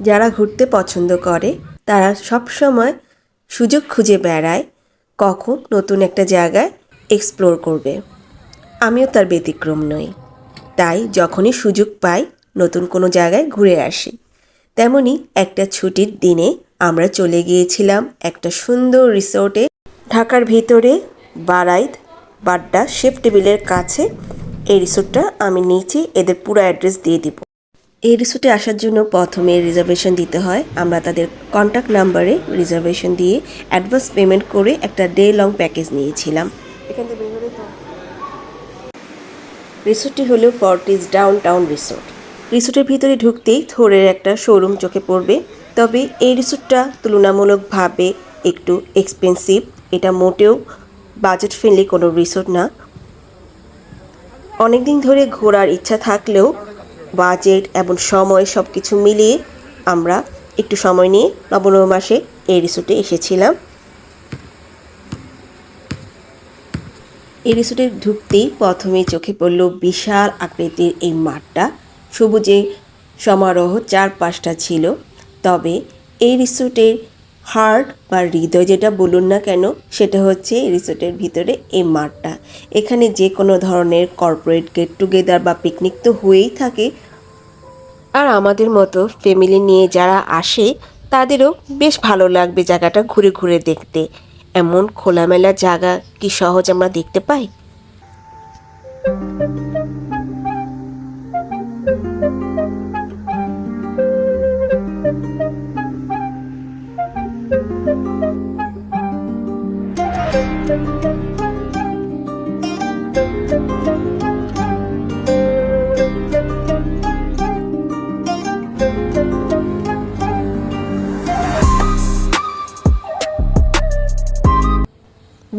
যারা ঘুরতে পছন্দ করে, তারা সবসময় সুযোগ খুঁজে বেড়ায় কখন নতুন একটা জায়গায় এক্সপ্লোর করবে। আমিও তার ব্যতিক্রম নই। তাই যখনই সুযোগ পাই, নতুন কোনো জায়গায় ঘুরে আসি। তেমনি একটা ছুটির দিনে আমরা চলে গিয়েছিলাম একটা সুন্দর রিসোর্টে ঢাকার ভিতরে বারাইদ বাড্ডা শেফ টেবিলের কাছে এই রিসোর্টটা আমি নিচে এদের পুরো অ্যাড্রেস দিয়ে দিব। এই রিসোর্টে আসার জন্য প্রথমে রিজার্ভেশন দিতে হয়। আমরা তাদের কন্ট্যাক্ট নাম্বারে রিজার্ভেশন দিয়ে অ্যাডভান্স পেমেন্ট করে একটা ডে লং প্যাকেজ নিয়েছিলাম রিসোর্টটি হলো ফর্টিজ ডাউন টাউন রিসোর্ট রিসোর্টের ভিতরে ঢুকতেই থোরের একটা শোরুম চোখে পড়বে। তবে এই রিসোর্টটা তুলনামূলকভাবে একটু এক্সপেন্সিভ এটা মোটেও বাজেট ফ্রেন্ডলি কোনো রিসোর্ট না। অনেকদিন ধরে ঘোরার ইচ্ছা থাকলেও বাজেট এবং সময় সব কিছু মিলিয়ে আমরা একটু সময় নিয়ে নবনবর মাসে এই রিসোর্টে এসেছিলাম। এই রিসোর্টে ঢুকতেই প্রথমে চোখে পড়ল বিশাল আকৃতির এই মাঠটা। সবুজে সমারোহ চার পাঁচটা ছিল। তবে এই রিসোর্টের হার্ট বা হৃদয় যেটা বলুন না কেন, সেটা হচ্ছে এই রিসোর্টের ভিতরে এই মাঠটা। এখানে যে কোনো ধরনের কর্পোরেট গেট টুগেদার বা পিকনিক তো হয়েই থাকে আর আমাদের মতো ফ্যামিলি নিয়ে যারা আসে, তাদেরও বেশ ভালো লাগবে জায়গাটা ঘুরে ঘুরে দেখতে। এমন খোলামেলা জায়গা কি সহজ আমরা দেখতে পাই?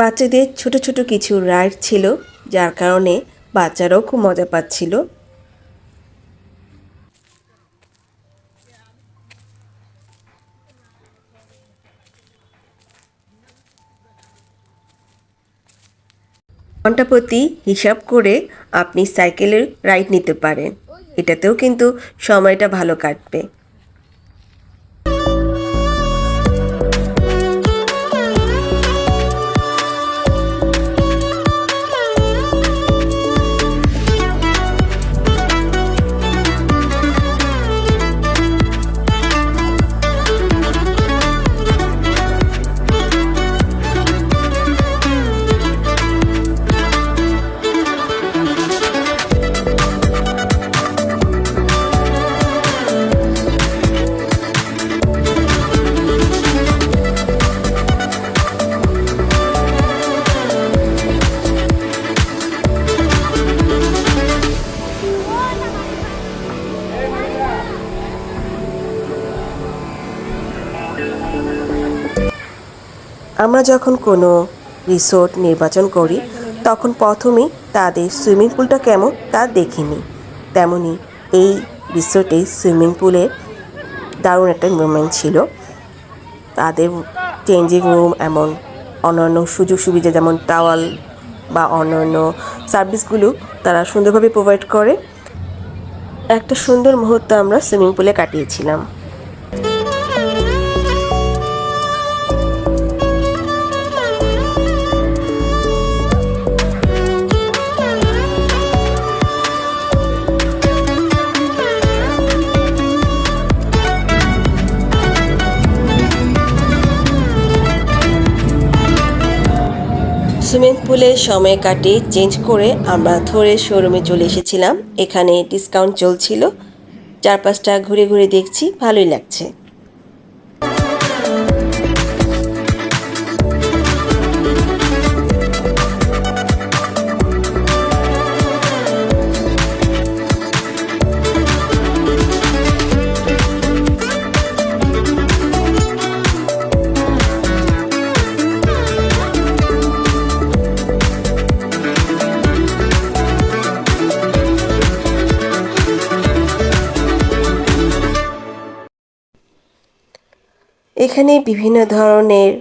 বাচ্চাদের ছোট ছোট কিছু রাইড ছিল, যার কারণে বাচ্চারাও খুব মজা পাচ্ছিল। ঘণ্টা প্রতি হিসাব করে আপনি সাইকেলের রাইড নিতে পারেন। এটাতেও কিন্তু সময়টা ভালো কাটবে। আমরা যখন কোনো রিসোর্ট নির্বাচন করি, তখন প্রথমেই তাদের সুইমিং পুলটা কেমন তা দেখিনি তেমনি এই রিসোর্টে সুইমিং পুলের দারুণ একটা মুভমেন্ট ছিল। তাদের চেঞ্জিং রুম এমন অন্যান্য সুযোগ সুবিধা যেমন টাওয়াল বা অন্যান্য সার্ভিসগুলো তারা সুন্দরভাবে প্রোভাইড করে। একটা সুন্দর মুহূর্ত আমরা সুইমিং পুলে কাটিয়েছিলাম। পুলে সময় কাটিয়ে চেঞ্জ করে আমরা ধরে শোরুমে চলে এসেছিলাম। এখানে ডিসকাউন্ট চলছিল। চার পাঁচটা ঘুরে ঘুরে দেখছি, ভালোই লাগছে। এখানে বিভিন্ন ধরনের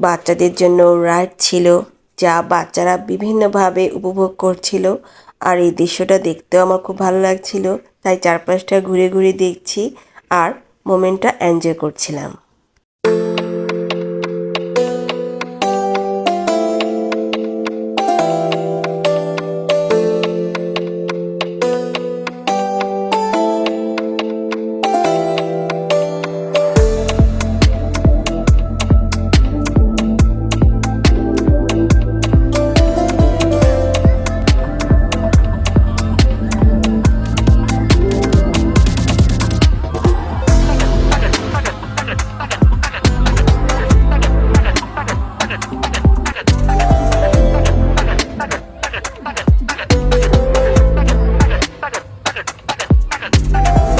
বাচ্চাদের জন্য রাইড ছিল, যা বাচ্চারা বিভিন্নভাবে উপভোগ করছিল। আর এই দৃশ্যটা দেখতেও আমার খুব ভালো লাগছিল, তাই চারপাশটা ঘুরে ঘুরে দেখছি আর মোমেন্টটা এনজয় করছিলাম। Bye.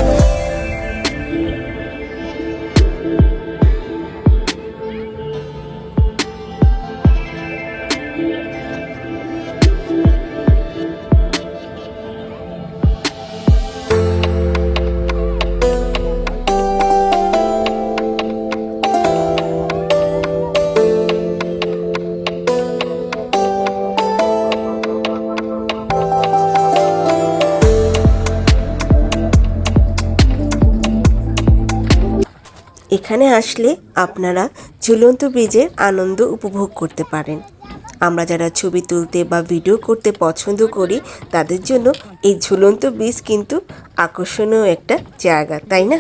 এখানে আসলে আপনারা ঝুলন্ত ব্রিজের আনন্দ উপভোগ করতে পারেন। আমরা যারা ছবি তুলতে বা ভিডিও করতে পছন্দ করি তাদের জন্য এই ঝুলন্ত ব্রিজ কিন্তু আকর্ষণীয় একটা জায়গা তাই না?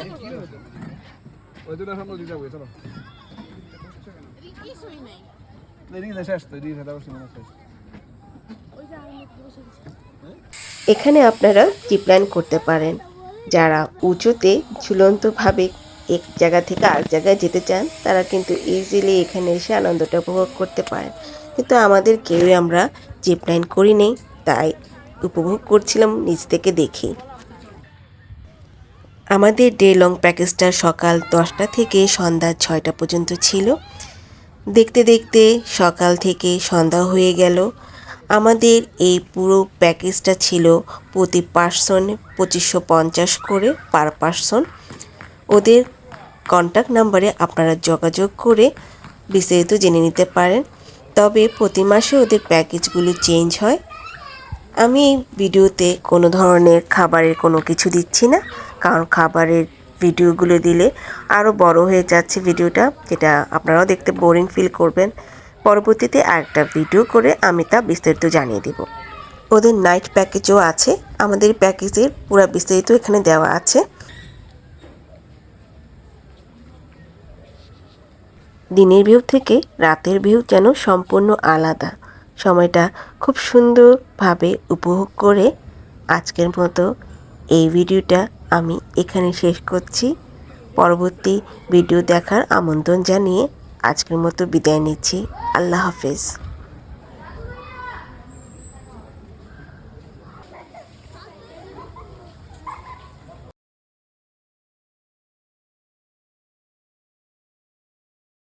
এখানে আপনারা জিপলাইন করতে পারেন? যারা উঁচুতে ঝুলন্তভাবে এক জায়গা থেকে আরেক জায়গায় যেতে চান, তারা কিন্তু ইজিলি এখানে এসে আনন্দটা উপভোগ করতে পারেন কিন্তু আমাদের কেউই আমরা জিপলাইন করি নেই, তাই উপভোগ করছিলাম নিজ থেকে দেখি। আমাদের ডে লং প্যাকেজটা সকাল দশটা থেকে সন্ধ্যা ছয়টা পর্যন্ত ছিল। দেখতে দেখতে সকাল থেকে সন্ধ্যা হয়ে গেল। আমাদের এই পুরো প্যাকেজটা ছিল প্রতি পার্সন পঁচিশশো পঞ্চাশ করে পার পার্সন ওদের কন্ট্যাক্ট নাম্বারে আপনারা যোগাযোগ করে বিস্তারিত জেনে নিতে পারেন। তবে প্রতি মাসে ওদের প্যাকেজগুলো চেঞ্জ হয়। আমি এই ভিডিওতে কোনো ধরনের খাবারের কোনো কিছু দিচ্ছি না। কারণ খাবারের ভিডিওগুলো দিলে আরও বড় হয়ে যাচ্ছে ভিডিওটা, যেটা আপনারাও দেখতে বোরিং ফিল করবেন। পরবর্তীতে আরেকটা ভিডিও করে আমি তা বিস্তারিত জানিয়ে দেব। ওদের নাইট প্যাকেজও আছে। আমাদের প্যাকেজের পুরো বিস্তারিত এখানে দেওয়া আছে। দিনের ভিউ থেকে রাতের ভিউ যেন সম্পূর্ণ আলাদা। সময়টা খুব সুন্দরভাবে উপভোগ করে আজকের মতো এই ভিডিওটা আমি এখানে শেষ করছি। পরবর্তী ভিডিও দেখার আমন্ত্রণ জানিয়ে আজকের মতো বিদায় নিচ্ছি। আল্লাহ হাফেজ।